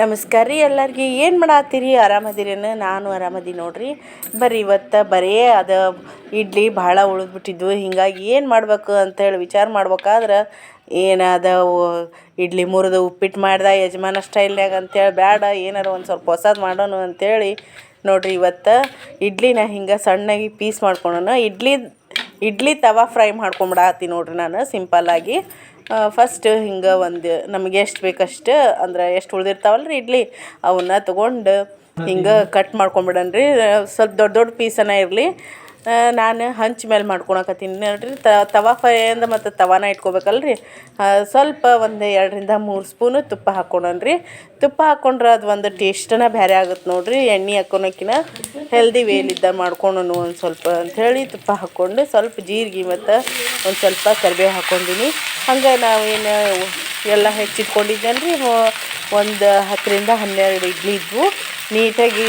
ನಮಸ್ಕಾರ ರೀ ಎಲ್ಲರಿಗೆ. ಏನು ಮಾಡತ್ತೀರಿ ಆರಾಮದಿರೇನು ನಾನು ಆರಾಮದೀನಿ ನೋಡ್ರಿ. ಬರ್ರಿ, ಇವತ್ತು ಬರೇ ಅದು ಇಡ್ಲಿ ಭಾಳ ಉಳಿದ್ಬಿಟ್ಟಿದ್ವು ಹೀಗಾಗಿ ಏನು ಮಾಡಬೇಕು ಅಂತೇಳಿ ವಿಚಾರ ಮಾಡ್ಬೇಕಾದ್ರೆ ಏನಾದ ಇಡ್ಲಿ ಮುರಿದು ಉಪ್ಪಿಟ್ಟು ಮಾಡ್ದೆ ಯಜಮಾನ ಸ್ಟೈಲ್ನಾಗ ಅಂತೇಳಿ ಬೇಡ ಏನಾರು ಒಂದು ಸ್ವಲ್ಪ ಹೊಸದು ಮಾಡೋಣ ಅಂತೇಳಿ ನೋಡ್ರಿ ಇವತ್ತು ಇಡ್ಲಿನ ಹಿಂಗೆ ಸಣ್ಣಗೆ ಪೀಸ್ ಮಾಡ್ಕೊಳೋಣ. ಇಡ್ಲಿ ಇಡ್ಲಿ ತವಾ ಫ್ರೈ ಮಾಡ್ಕೊಂಬಿಡತ್ತೀನಿ ನೋಡ್ರಿ ನಾನು. ಸಿಂಪಲ್ಲಾಗಿ ಫಸ್ಟ್ ಹಿಂಗೆ ಒಂದು ನಮಗೆ ಎಷ್ಟು ಬೇಕಷ್ಟು, ಅಂದ್ರೆ ಎಷ್ಟು ಉಳ್ದಿರ್ತಾವಲ್ಲ ರೀ ಇಡ್ಲಿ, ಅವನ್ನ ತಗೊಂಡು ಹಿಂಗೆ ಕಟ್ ಮಾಡ್ಕೊಂಬಿಡೋಣ ರೀ ಸ್ವಲ್ಪ ದೊಡ್ಡ ದೊಡ್ಡ ಪೀಸನ ಇರಲಿ. ನಾನು ಹಂಚ್ ಮೇಲೆ ಮಾಡ್ಕೊಳಕತ್ತೀನಿ. ನೋಡ್ರಿ ತವಾ ಫ್ರೈ ಅಂದ್ರೆ ಮತ್ತು ತವಾನ ಇಟ್ಕೋಬೇಕಲ್ಲ ರೀ ಸ್ವಲ್ಪ ಒಂದು ಎರಡರಿಂದ ಮೂರು ಸ್ಪೂನು ತುಪ್ಪ ಹಾಕ್ಕೊಳಣ ರೀ ತುಪ್ಪ ಹಾಕ್ಕೊಂಡ್ರೆ ಅದು ಒಂದು ಟೇಸ್ಟನ ಬೇರೆ ಆಗುತ್ತೆ ನೋಡಿರಿ. ಎಣ್ಣೆ ಹಾಕ್ಕೊಳಕಿನ ಹೆಲ್ದಿ ವೇಲಿದ್ದ ಮಾಡ್ಕೊಳೋಣ ಒಂದು ಸ್ವಲ್ಪ ಅಂಥೇಳಿ ತುಪ್ಪ ಹಾಕ್ಕೊಂಡು ಸ್ವಲ್ಪ ಜೀರಿಗೆ ಮತ್ತು ಒಂದು ಸ್ವಲ್ಪ ಕರಿಬೇವು ಹಾಕ್ಕೊಂಡಿನಿ ಹಂಗೆ ನಾವೇನು ಎಲ್ಲ ಹೆಚ್ಚಿಟ್ಕೊಂಡಿದ್ದೇನೆ ರೀ ಒಂದು ಹತ್ತರಿಂದ ಹನ್ನೆರಡು ಇಡ್ಲಿ ಇದ್ವು. ನೀಟಾಗಿ,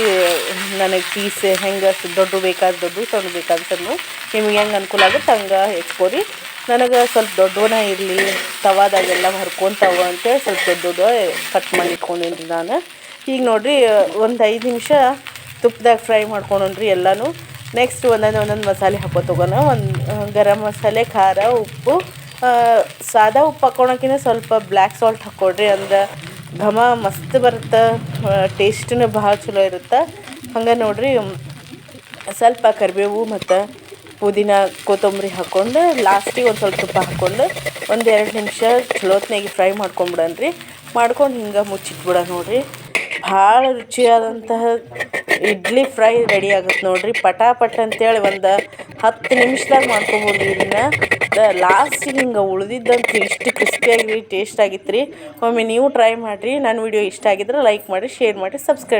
ನನಗೆ ಪೀಸ್ ಹೆಂಗೆ ದೊಡ್ಡ ಬೇಕಾದ ದೊಡ್ಡ ಸಣ್ಣ ಬೇಕಾದ ಸಣ್ಣ ನಿಮ್ಗೆ ಹೆಂಗೆ ಅನುಕೂಲ ಆಗುತ್ತೆ ಹಂಗೆ ಹೆಚ್ಕೊರಿ. ನನಗೆ ಸ್ವಲ್ಪ ದೊಡ್ಡವನ ಇರಲಿ, ತವಾದಾಗೆಲ್ಲ ಹರ್ಕೊಂತಾವ ಅಂತೇಳಿ ಸ್ವಲ್ಪ ದೊಡ್ಡ ದೊಡ್ಡ ಕಟ್ ಮಾಡಿ ನಾನು. ಈಗ ನೋಡಿರಿ, ಒಂದು ಐದು ನಿಮಿಷ ತುಪ್ಪದಾಗ ಫ್ರೈ ಮಾಡ್ಕೊಂಡ್ರಿ ಎಲ್ಲನೂ. ನೆಕ್ಸ್ಟ್ ಒಂದೊಂದು ಒಂದೊಂದು ಮಸಾಲೆ ಹಾಕೋ ತಗೋಣ. ಒಂದು ಗರಂ ಮಸಾಲೆ, ಖಾರ, ಉಪ್ಪು ಸಾದಾ ಉಪ್ಪು ಹಾಕ್ಕೊಳಕ್ಕಿಂತ ಸ್ವಲ್ಪ ಬ್ಲ್ಯಾಕ್ ಸಾಲ್ಟ್ ಹಾಕ್ಕೊಳ್ರಿ ಅಂದ್ರೆ ಘಮ ಮಸ್ತ್ ಬರುತ್ತೆ ಟೇಸ್ಟೂ ಭಾಳ ಚಲೋ ಇರುತ್ತೆ. ಹಂಗೆ ನೋಡಿರಿ ಸ್ವಲ್ಪ ಕರಿಬೇವು ಮತ್ತು ಪುದೀನ ಕೊತ್ತಂಬರಿ ಹಾಕ್ಕೊಂಡು ಲಾಸ್ಟಿಗೆ ಒಂದು ಸ್ವಲ್ಪ ತುಪ್ಪ ಹಾಕ್ಕೊಂಡು ಒಂದು ಎರಡು ನಿಮಿಷ ಚಲೋತ್ನಾಗಿ ಫ್ರೈ ಮಾಡ್ಕೊಂಬಿಡನ್ರಿ. ಮಾಡ್ಕೊಂಡು ಹಿಂಗೆ ಮುಚ್ಚಿಟ್ಬಿಡ ನೋಡಿರಿ. ಭಾಳ ರುಚಿಯಾದಂತಹ ಇಡ್ಲಿ ಫ್ರೈ ರೆಡಿ ಆಗುತ್ತೆ ನೋಡಿರಿ. ಪಟಾಪಟ್ ಅಂತೇಳಿ ಒಂದು ಹತ್ತು ನಿಮಿಷದಾಗ ಮಾಡ್ಕೊಬೋದು ಇದನ್ನು ಲಾಸ್ಟಿಗೆ ಹಿಂಗೆ ಉಳಿದಿದ್ದಂತ ಇಷ್ಟು ಕ್ರಿಸ್ಪಿಯಾಗಿ ಟೇಸ್ಟ್ ಆಗಿತ್ತು ರೀ ಒಮ್ಮೆ ನೀವು ಟ್ರೈ ಮಾಡಿರಿ. ನನ್ನ ವಿಡಿಯೋ ಇಷ್ಟ ಆಗಿದ್ರೆ ಲೈಕ್ ಮಾಡಿ ಶೇರ್ ಮಾಡಿ ಸಬ್ಸ್ಕ್ರೈಬ್